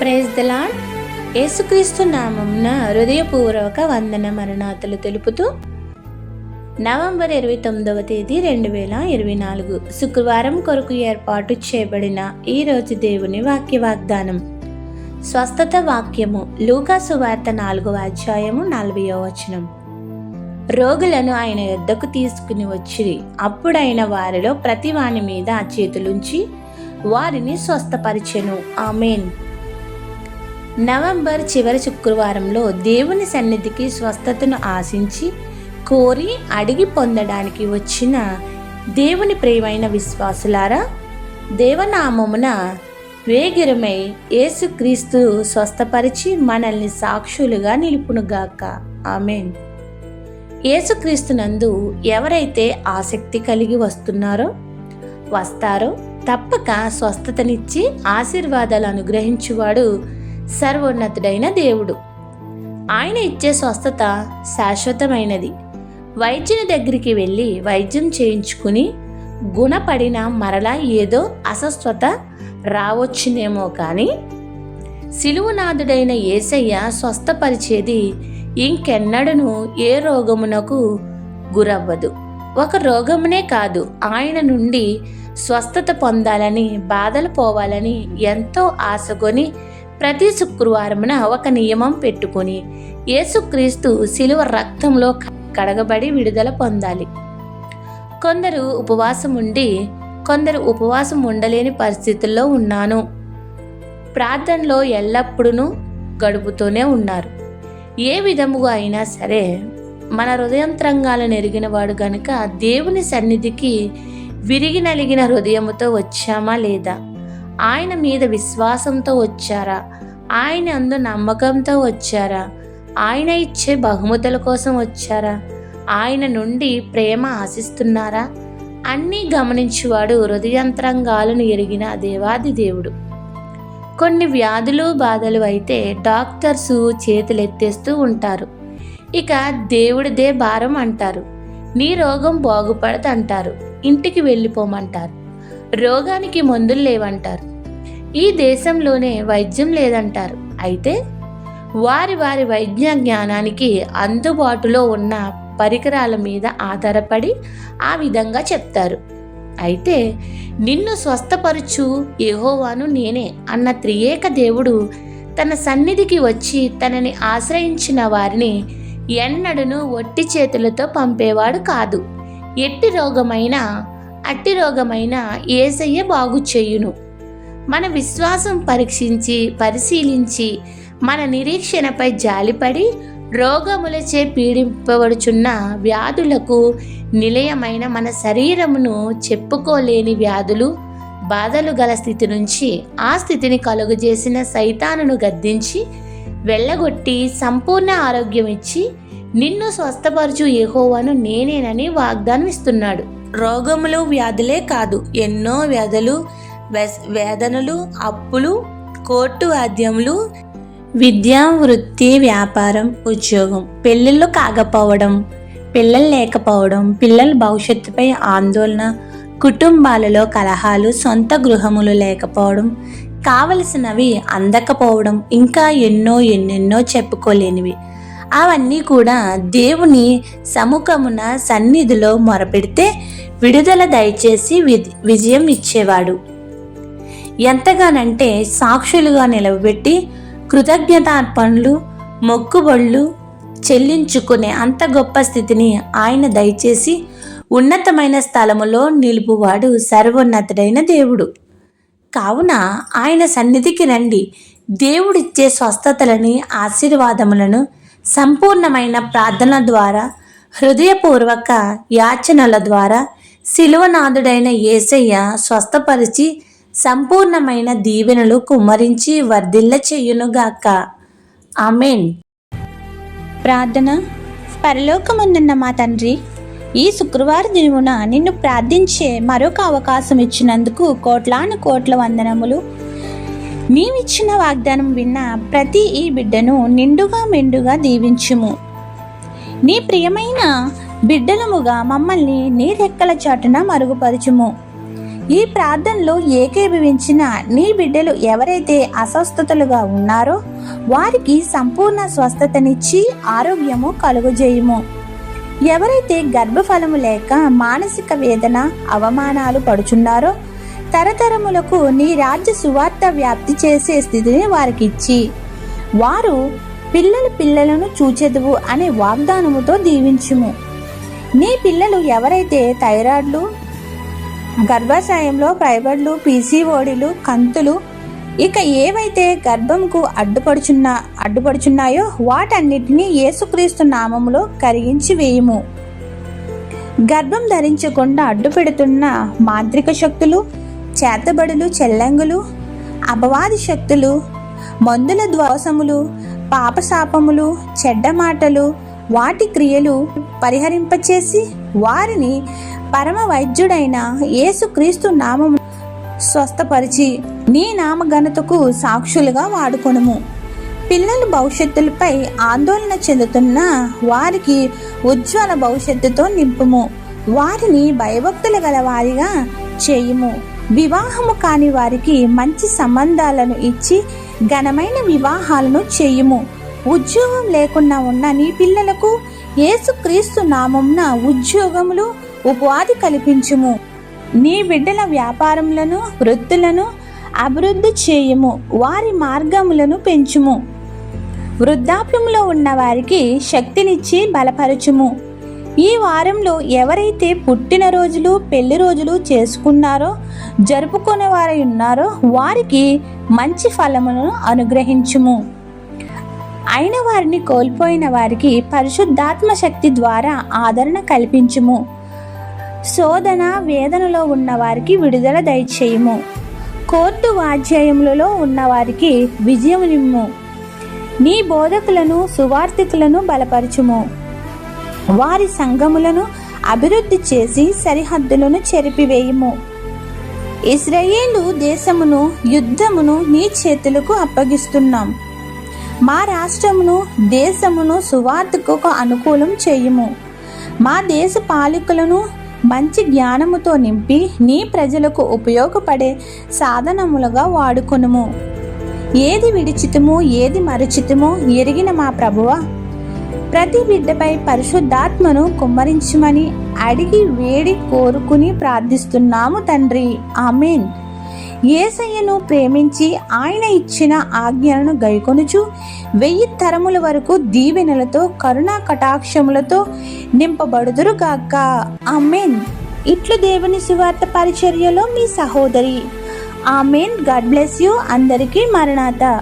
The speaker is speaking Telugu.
ప్రైజ్ దలాడ్ యేసుక్రీస్తు నామంన హృదయపూర్వక వందన మరణాతలు తెలుపుతూ నవంబర్ ఇరవై తొమ్మిదవ తేదీ రెండు వేల ఇరవై నాలుగు శుక్రవారం కొరకు ఏర్పాటు చేయబడిన ఈరోజు దేవుని వాక్య వాగ్దానం. స్వస్థత వాక్యము లూకా సువార్త నాలుగవ అధ్యాయము నలభయో వచనం. రోగులను ఆయన యొద్దకు తీసుకుని వచ్చిరి. అప్పుడైన వారిలో ప్రతి వాని మీద చేతులుంచి వారిని స్వస్థపరిచెను. ఆమెన్. నవంబర్ చివరి శుక్రవారంలో దేవుని సన్నిధికి స్వస్థతను ఆశించి కోరి అడిగి పొందడానికి వచ్చిన దేవుని ప్రియమైన విశ్వాసులారా దేవనామమున వేగిరమై యేసుక్రీస్తు స్వస్థపరిచి మనల్ని సాక్షులుగా నిలుపునుగాక. ఆమెన్. యేసుక్రీస్తునందు ఎవరైతే ఆసక్తి కలిగి వస్తున్నారో వస్తారో తప్పక స్వస్థతనిచ్చి ఆశీర్వాదాలు అనుగ్రహించువాడు సర్వోన్నతుడైన దేవుడు. ఆయన ఇచ్చే స్వస్థత శాశ్వతమైనది. వైద్యుని దగ్గరికి వెళ్ళి వైద్యం చేయించుకుని గుణపడిన మరలా ఏదో అస్వస్థత రావచ్చునేమో కానీ శిలువునాథుడైన ఏసయ్య స్వస్థపరిచేది ఇంకెన్నడను ఏ రోగమునకు గురవ్వదు. ఒక రోగమునే కాదు ఆయన నుండి స్వస్థత పొందాలని బాధలు పోవాలని ఎంతో ఆశగొని ప్రతి శుక్రవారమున ఒక నియమం పెట్టుకుని యేసుక్రీస్తు శిలువ రక్తంలో కడగబడి విడుదల పొందాలి. కొందరు ఉపవాసం ఉండి కొందరు ఉపవాసం ఉండలేని పరిస్థితుల్లో ఉన్నాను. ప్రార్థనలో ఎల్లప్పుడూ గడుపుతూనే ఉన్నారు. ఏ విధముగా అయినా సరే మన హృదయంత్రంగాలను ఎరిగినవాడు గనుక దేవుని సన్నిధికి విరిగి నలిగిన హృదయముతో వచ్చామా లేదా? ఆయన మీద విశ్వాసంతో వచ్చారా? ఆయన అందు నమ్మకంతో వచ్చారా? ఆయన ఇచ్చే బహుమతుల కోసం వచ్చారా? ఆయన నుండి ప్రేమ ఆశిస్తున్నారా? అన్నీ గమనించువాడు హృదయంత్రంగాలను ఎరిగిన దేవాది దేవుడు. కొన్ని వ్యాధులు బాధలు అయితే డాక్టర్సు చేతులెత్తేస్తూ ఉంటారు. ఇక దేవుడిదే భారం అంటారు. నీ రోగం బాగుపడదంటారు. ఇంటికి వెళ్ళిపోమంటారు. రోగానికి మందులు లేవంటారు. ఈ దేశంలోనే వైద్యం లేదంటారు. అయితే వారి వారి వైద్య జ్ఞానానికి అందుబాటులో ఉన్న పరికరాల మీద ఆధారపడి ఆ విధంగా చెప్తారు. అయితే నిన్ను స్వస్థపరచు యహోవాను నేనే అన్న త్రియేక దేవుడు తన సన్నిధికి వచ్చి తనని ఆశ్రయించిన వారిని ఎన్నడను ఒట్టి చేతులతో పంపేవాడు కాదు. ఎట్టి రోగమైనా అట్టి రోగమైన ఏసయ్య బాగు చేయును. మన విశ్వాసం పరీక్షించి పరిశీలించి మన నిరీక్షణపై జాలిపడి రోగములచే పీడింపబడుచున్న వ్యాధులకు నిలయమైన మన శరీరమును చెప్పుకోలేని వ్యాధులు బాధలు గల స్థితి నుంచి ఆ స్థితిని కలుగజేసిన సైతానును గద్దించి వెళ్ళగొట్టి సంపూర్ణ ఆరోగ్యం ఇచ్చి నిన్ను స్వస్థపరచు ఏహోవాను నేనేనని వాగ్దానం ఇస్తున్నాడు రోగములు వ్యాధులే కాదు ఎన్నో వ్యాధులు వేదనలు అప్పులు కోర్టు వాద్యములు విద్య వృత్తి వ్యాపారం ఉద్యోగం. పెళ్ళిళ్ళు కాకపోవడం పిల్లలు లేకపోవడం పిల్లల భవిష్యత్తుపై ఆందోళన కుటుంబాలలో కలహాలు సొంత గృహములు లేకపోవడం కావలసినవి అందకపోవడం ఇంకా ఎన్నో ఎన్నెన్నో చెప్పుకోలేనివి. అవన్నీ కూడా దేవుని సముఖమున సన్నిధిలో మొరపెడితే విడుదల దయచేసి విజయం ఇచ్చేవాడు. ఎంతగానంటే సాక్షులుగా నిలవబెట్టి కృతజ్ఞతార్పణలు మొక్కుబళ్ళు చెల్లించుకునే అంత గొప్ప స్థితిని ఆయన దయచేసి ఉన్నతమైన స్థలములో నిలుపువాడు సర్వోన్నతుడైన దేవుడు. కావున ఆయన సన్నిధికి రండి. దేవుడిచ్చే స్వస్థతలని ఆశీర్వాదములను సంపూర్ణమైన ప్రార్థన ద్వారా హృదయపూర్వక యాచనల ద్వారా శిలువనాథుడైన యేసయ్య స్వస్థపరిచి సంపూర్ణమైన దీవెనలు కుమ్మరించి వర్ధిల్ల చెయ్యునుగాక ఆమెన్. ప్రార్థన. పరలోకముందున్న మా తండ్రి ఈ శుక్రవార దినమున నిన్ను ప్రార్థించే మరొక అవకాశం ఇచ్చినందుకు కోట్లాను కోట్ల వందనములు. నీవిచ్చిన వాగ్దానం విన్న ప్రతి ఈ బిడ్డను నిండుగా మెండుగా దీవించుము. నీ ప్రియమైన బిడ్డలముగా మమ్మల్ని నీ రెక్కల చాటున మరుగుపరచుము. ఈ ప్రార్థనలో ఏకీభవించిన నీ బిడ్డలు ఎవరైతే అస్వస్థతలుగా ఉన్నారో వారికి సంపూర్ణ స్వస్థతనిచ్చి ఆరోగ్యము కలుగజేయుము. ఎవరైతే గర్భఫలము లేక మానసిక వేదన అవమానాలు పడుచున్నారో తరతరములకు నీ రాజ్య సువార్త వ్యాప్తి చేసే స్థితిని వారికి ఇచ్చి వారు పిల్లల పిల్లలను చూచెదువు అనే వాగ్దానముతో దీవించుము. నీ పిల్లలు ఎవరైతే థైరాయిడ్లు గర్భాశయంలో ఫైబర్లు పీసీఓడిలు కంతులు. ఇక ఏవైతే గర్భంకు అడ్డుపడుచున్న అడ్డుపడుచున్నాయో వాటన్నిటినీ యేసుక్రీస్తు నామములో కరిగించి వేయుము. గర్భం ధరించకుండా అడ్డుపెడుతున్న మాంత్రిక శక్తులు చేతబడులు చెల్లంగులు అపవాది శక్తులు మందుల ద్వాసములు పాపశాపములు చెడ్డ మాటలు వాటి క్రియలు పరిహరింపచేసి వారిని పరమ వైద్యుడైన యేసుక్రీస్తు నామము స్వస్థపరిచి నీ నామఘనతకు సాక్షులుగా వాడుకొనుము. పిల్లల భవిష్యత్తులపై ఆందోళన చెందుతున్న వారికి ఉజ్వల భవిష్యత్తుతో నింపుము. వారిని భయభక్తులు గల వారిగా చేయుము. వివాహము కాని వారికి మంచి సంబంధాలను ఇచ్చి ఘనమైన వివాహాలను చేయుము. ఉద్యోగం లేకుండా ఉన్న నీ పిల్లలకు యేసుక్రీస్తు నామంన ఉద్యోగములు ఉపాధి కల్పించుము. నీ బిడ్డల వ్యాపారములను వృత్తులను అభివృద్ధి చేయుము. వారి మార్గములను పెంచుము. వృద్ధాప్యంలో ఉన్న వారికి శక్తినిచ్చి బలపరచుము. ఈ వారంలో ఎవరైతే పుట్టినరోజులు పెళ్ళి రోజులు చేసుకున్నారో జరుపుకునే వారై ఉన్నారో వారికి మంచి ఫలములను అనుగ్రహించుము. అయిన వారిని కోల్పోయిన వారికి పరిశుద్ధాత్మ శక్తి ద్వారా ఆదరణ కల్పించుము. శోధన వేదనలో ఉన్నవారికి విడుదల దయచేయము. కోర్టు వాధ్యాయములలో ఉన్నవారికి విజయం విజయమునిమ్ము. నీ బోధకులను సువార్థికులను బలపరచుము. వారి సంఘములను అభివృద్ధి చేసి సరిహద్దులను చెరిపివేయుము. ఇస్రాయేలు దేశమును యుద్ధమును నీ చేతులకు అప్పగిస్తున్నాం. మా రాష్ట్రమును దేశమును సువార్తకు అనుకూలం చేయము. మా దేశ పాలకులను మంచి జ్ఞానముతో నింపి నీ ప్రజలకు ఉపయోగపడే సాధనములుగా వాడుకొనుము. ఏది విడిచితము ఏది మరుచితము ఎరిగిన మా ప్రభువ ప్రతి బిడ్డపై పరిశుద్ధాత్మను కుమ్మరించమని అడిగి వేడి కోరుకుని ప్రార్థిస్తున్నాము తండ్రి. ఆమెన్. ఏసయ్యను ప్రేమించి ఆయన ఇచ్చిన ఆజ్ఞలను గైకొనుచు వెయ్యి తరముల వరకు దీవెనలతో కరుణా కటాక్షములతో నింపబడుదురుగాక ఆమెన్. ఇట్లు దేవుని సువార్త పరిచర్యలో మీ సహోదరి. ఆమెన్. God bless you. అందరికీ మరణాత.